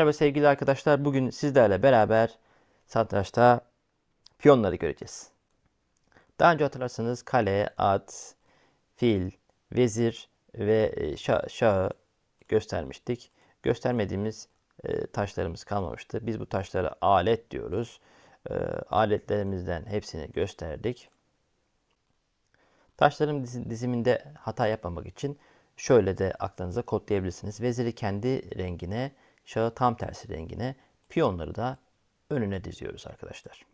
Merhaba sevgili arkadaşlar. Bugün sizlerle beraber satrançta piyonları göreceğiz. Daha önce hatırlarsanız kale, at, fil, vezir ve e, şah, şahı göstermiştik. Göstermediğimiz e, taşlarımız kalmamıştı. Biz bu taşlara alet diyoruz. E, aletlerimizden hepsini gösterdik. Taşların dizi- diziminde hata yapmamak için şöyle de aklınıza kodlayabilirsiniz. Veziri kendi rengine, şahı tam tersi rengine, piyonları da önüne diziyoruz arkadaşlar.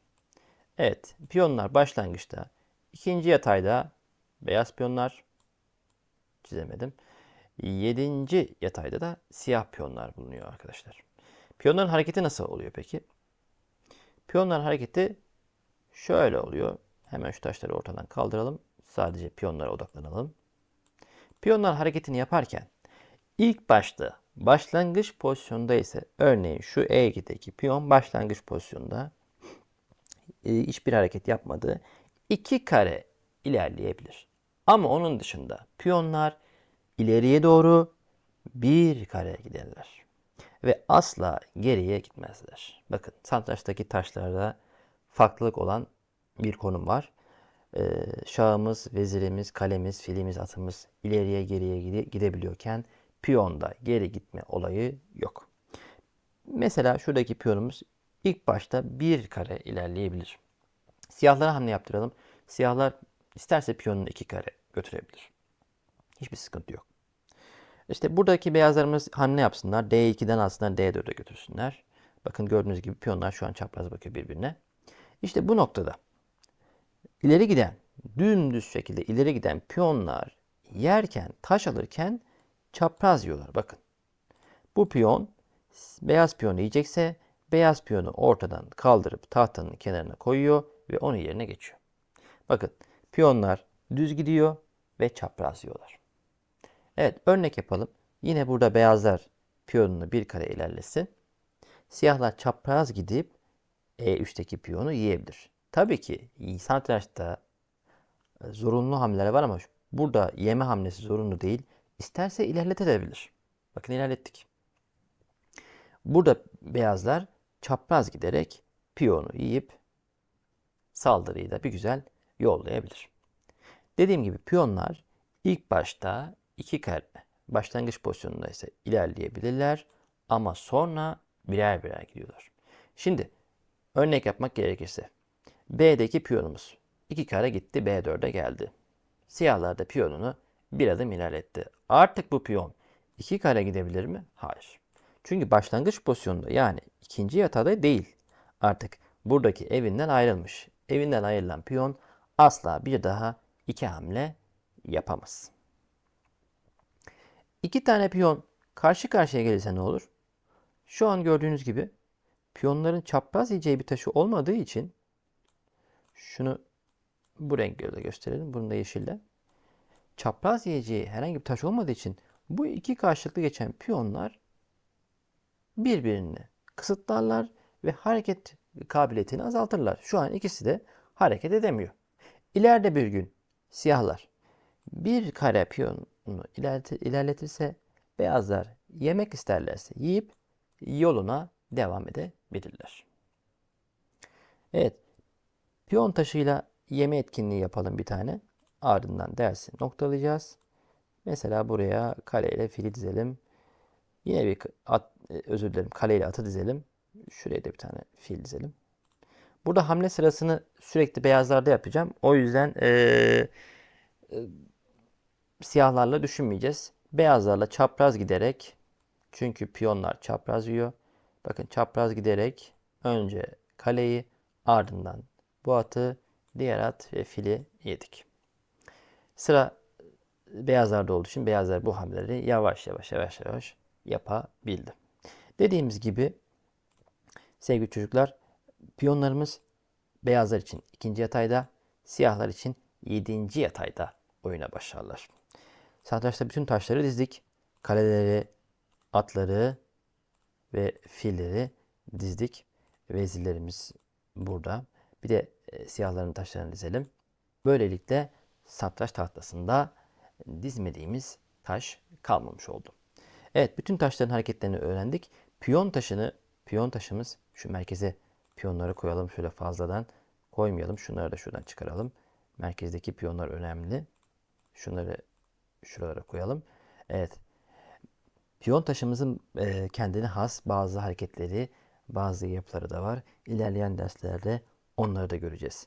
Evet, piyonlar başlangıçta ikinci yatayda beyaz piyonlar çizemedim. Yedinci yatayda da siyah piyonlar bulunuyor arkadaşlar. Piyonların hareketi nasıl oluyor peki? Piyonların hareketi şöyle oluyor. Hemen şu taşları ortadan kaldıralım. Sadece piyonlara odaklanalım. Piyonlar hareketini yaparken ilk başta başlangıç pozisyonda ise örneğin şu E2'deki piyon başlangıç pozisyonda e, hiçbir hareket yapmadı. iki kare ilerleyebilir. Ama onun dışında piyonlar ileriye doğru bir kare giderler. Ve asla geriye gitmezler. Bakın satrançtaki taşlarda farklılık olan bir konum var. Ee, şahımız, vezirimiz, kalemiz, filimiz, atımız ileriye geriye gide- gidebiliyorken piyonda geri gitme olayı yok. Mesela şuradaki piyonumuz ilk başta bir kare ilerleyebilir. Siyahlara hamle yaptıralım. Siyahlar isterse piyonunu iki kare götürebilir. Hiçbir sıkıntı yok. İşte buradaki beyazlarımız hamle yapsınlar. D2'den aslında D4'e götürsünler. Bakın gördüğünüz gibi piyonlar şu an çapraz bakıyor birbirine. İşte bu noktada ileri giden, dümdüz şekilde ileri giden piyonlar yerken, taş alırken çapraz yiyorlar. Bakın. Bu piyon beyaz piyonu yiyecekse beyaz piyonu ortadan kaldırıp tahtanın kenarına koyuyor ve onun yerine geçiyor. Bakın piyonlar düz gidiyor ve çapraz yiyorlar. Evet örnek yapalım. Yine burada beyazlar piyonunu bir kare ilerlesin. Siyahlar çapraz gidip E3'teki piyonu yiyebilir. Tabii ki satrançta zorunlu hamleler var ama burada yeme hamlesi zorunlu değil. İsterse ilerletebilir. Bakın ilerlettik. Burada beyazlar çapraz giderek piyonu yiyip saldırıyı da bir güzel yollayabilir. Dediğim gibi piyonlar ilk başta iki kare başlangıç pozisyonunda ise ilerleyebilirler ama sonra birer birer gidiyorlar. Şimdi örnek yapmak gerekirse B'deki piyonumuz iki kare gitti B4'e geldi. Siyahlar da piyonunu bir adım ilerletti. Artık bu piyon iki kare gidebilir mi? Hayır. Çünkü başlangıç pozisyonunda yani ikinci yatağda değil. Artık buradaki evinden ayrılmış. Evinden ayrılan piyon asla bir daha iki hamle yapamaz. İki tane piyon karşı karşıya gelirse ne olur? Şu an gördüğünüz gibi piyonların çapraz yiyeceği bir taşı olmadığı için şunu bu renkle de gösterelim. Bunu da yeşille. Çapraz yiyeceği herhangi bir taş olmadığı için bu iki karşılıklı geçen piyonlar birbirini kısıtlarlar ve hareket kabiliyetini azaltırlar. Şu an ikisi de hareket edemiyor. İleride bir gün siyahlar bir kare piyonunu ilerlet- ilerletirse beyazlar yemek isterlerse yiyip yoluna devam edebilirler. Evet, piyon taşıyla yeme etkinliği yapalım bir tane. Ardından dersi noktalayacağız. Mesela buraya kale ile fili dizelim. Yine bir at, e, özür dilerim kale ile atı dizelim. Şuraya da bir tane fil dizelim. Burada hamle sırasını sürekli beyazlarda yapacağım. O yüzden eee, e, siyahlarla düşünmeyeceğiz. Beyazlarla çapraz giderek çünkü piyonlar çapraz yiyor. Bakın çapraz giderek önce kaleyi ardından bu atı diğer at ve fili yedik. Sıra beyazlarda olduğu için beyazlar bu hamleleri yavaş yavaş yavaş yavaş yapabildi. Dediğimiz gibi sevgili çocuklar piyonlarımız beyazlar için ikinci yatayda, siyahlar için yedinci yatayda oyuna başlarlar. Satrançta bütün taşları dizdik. Kaleleri, atları ve filleri dizdik. Vezirlerimiz burada. Bir de e, siyahların taşlarını dizelim. Böylelikle satranç tahtasında dizmediğimiz taş kalmamış oldu. Evet, bütün taşların hareketlerini öğrendik. Piyon taşını, piyon taşımız şu merkeze piyonları koyalım şöyle fazladan koymayalım. Şunları da şuradan çıkaralım. Merkezdeki piyonlar önemli. Şunları şuralara koyalım. Evet. Piyon taşımızın e, kendine has bazı hareketleri, bazı yapıları da var. İlerleyen derslerde onları da göreceğiz.